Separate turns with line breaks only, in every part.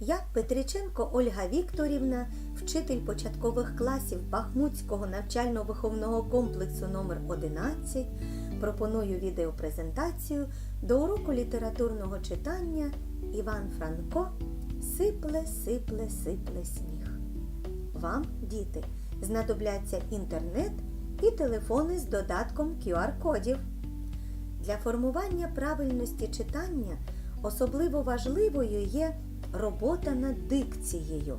Я, Петриченко Ольга Вікторівна, вчитель початкових класів Бахмутського навчально-виховного комплексу номер 11 пропоную відеопрезентацію до уроку літературного читання Іван Франко Сипле, сипле, сипле сніг. Вам, діти, знадобляться інтернет і телефони з додатком QR-кодів. Для формування правильності читання особливо важливою є робота над дикцією.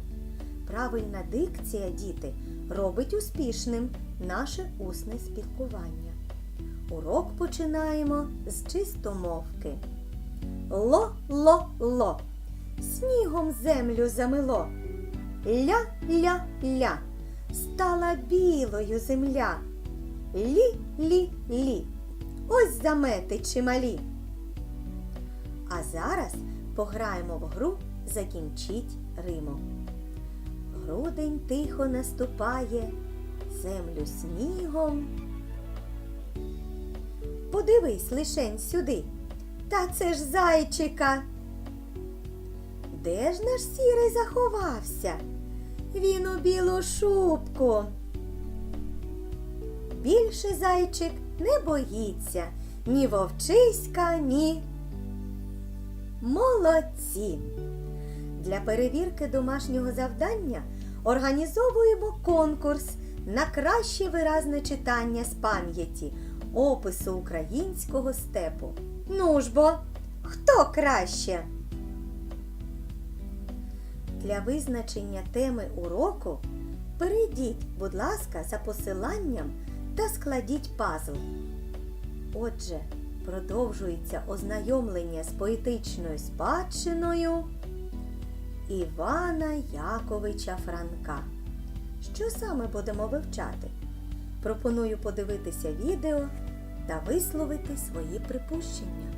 Правильна дикція, діти, робить успішним наше усне спілкування. Урок починаємо з чистомовки. Ло-ло-ло. Снігом землю замило. Ля-ля-ля. Стала білою земля. Лі-лі-лі. Ось замети чималі. А зараз пограємо в гру Закінчіть Риму. Грудень тихо наступає, землю снігом. Подивись лишень сюди. Та це ж зайчика. Де ж наш сірий заховався? Він у білу шубку. Більше зайчик не боїться ні вовчиська, ні. Молодці! Для перевірки домашнього завдання організовуємо конкурс на краще виразне читання з пам'яті опису українського степу. Ну ж бо, хто краще? Для визначення теми уроку перейдіть, будь ласка, за посиланням та складіть пазл. Отже, продовжується ознайомлення з поетичною спадщиною Івана Яковича Франка. Що саме будемо вивчати? Пропоную подивитися відео та висловити свої припущення.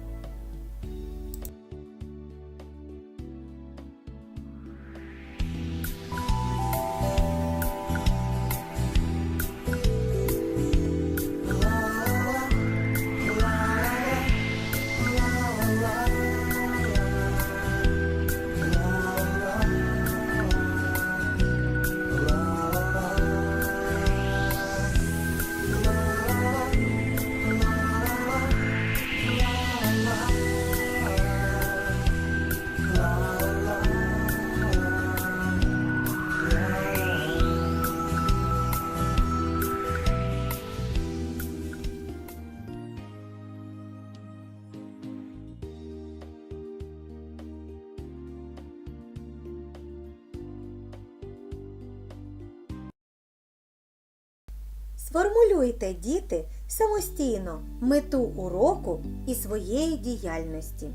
Сформулюйте, діти, самостійно мету уроку і своєї діяльності.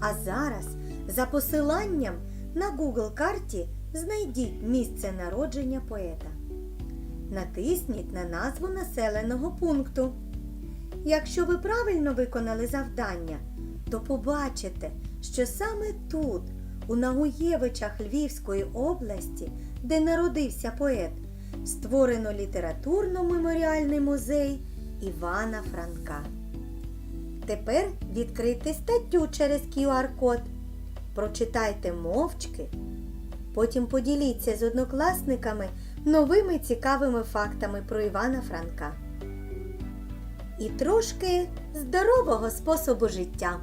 А зараз за посиланням на Google карті знайдіть місце народження поета. Натисніть на назву населеного пункту. Якщо ви правильно виконали завдання, то побачите, що саме тут, у Нагуєвичах Львівської області, де народився поет, створено літературно-меморіальний музей Івана Франка. Тепер відкрийте статтю через QR-код. Прочитайте мовчки. Потім поділіться з однокласниками новими цікавими фактами про Івана Франка. І трошки здорового способу життя.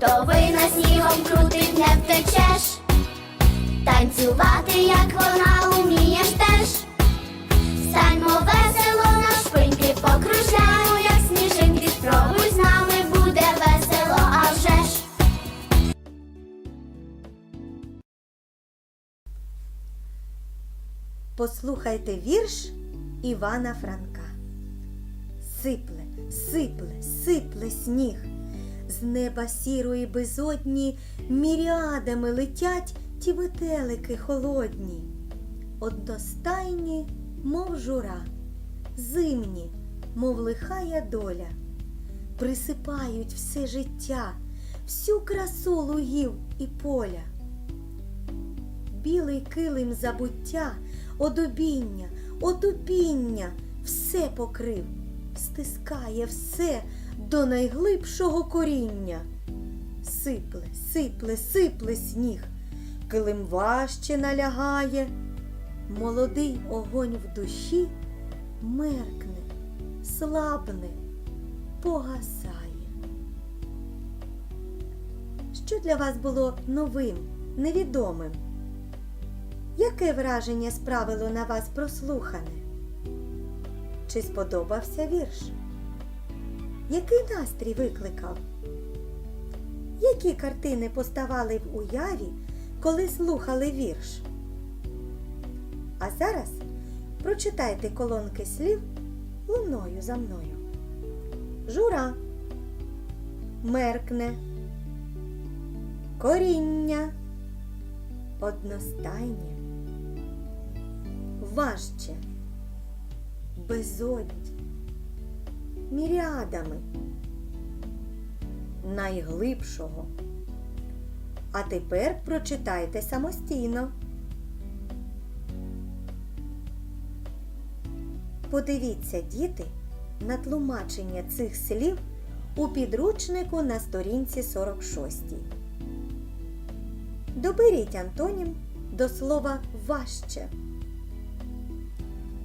Хтовина снігом крутить, не втечеш, танцювати, як вона умієш теж, Саймо весело на шпиньки покружляємо, як сніжинки, спробуй з нами буде весело, а вже ж.
Послухайте вірш Івана Франка. Сипле, сипле, сипле сніг. З неба сірої безодні міріадами летять ті метелики холодні, одностайні, мов жура, зимні, мов лихая доля, присипають все життя, всю красу лугів і поля. Білий килим забуття, одобіння, отупіння все покрив, стискає все до найглибшого коріння. Сипле, сипле, сипле сніг, килим важче налягає, молодий огонь в душі меркне, слабне, погасає. Що для вас було новим, невідомим? Яке враження справило на вас прослухане? Чи сподобався вірш? Який настрій викликав? Які картини поставали в уяві, коли слухали вірш? А зараз прочитайте колонки слів луною за мною. Жура, меркне, коріння, одностайні, важче, безодь, міріадами, найглибшого. А тепер прочитайте самостійно. Подивіться, діти, на тлумачення цих слів у підручнику на сторінці 46. Доберіть антонім до слова важче.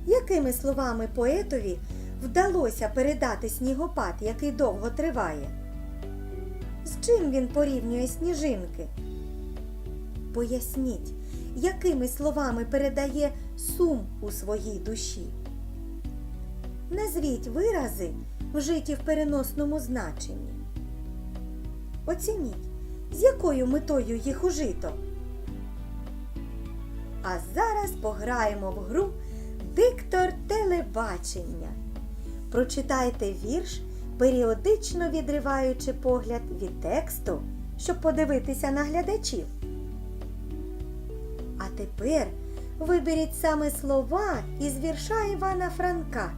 Якими словами поетові вдалося передати снігопад, який довго триває? З чим він порівнює сніжинки? Поясніть, якими словами передає сум у своїй душі. Назвіть вирази, вжиті в переносному значенні. Оцініть, з якою метою їх ужито. А зараз пограємо в гру Диктор телебачення. Прочитайте вірш, періодично відриваючи погляд від тексту, щоб подивитися на глядачів. А тепер виберіть саме слова із вірша Івана Франка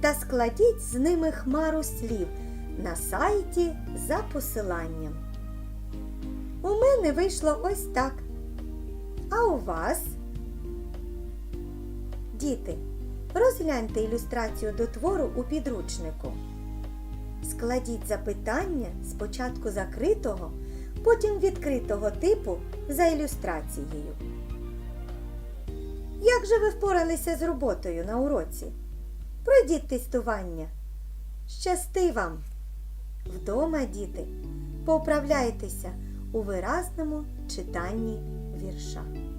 та складіть з ними хмару слів на сайті за посиланням. У мене вийшло ось так. А у вас? Діти, розгляньте ілюстрацію до твору у підручнику. Складіть запитання спочатку закритого, потім відкритого типу за ілюстрацією. Як же ви впоралися з роботою на уроці? Пройдіть тестування. Щасти вам! Вдома, діти, поправляйтеся у виразному читанні вірша.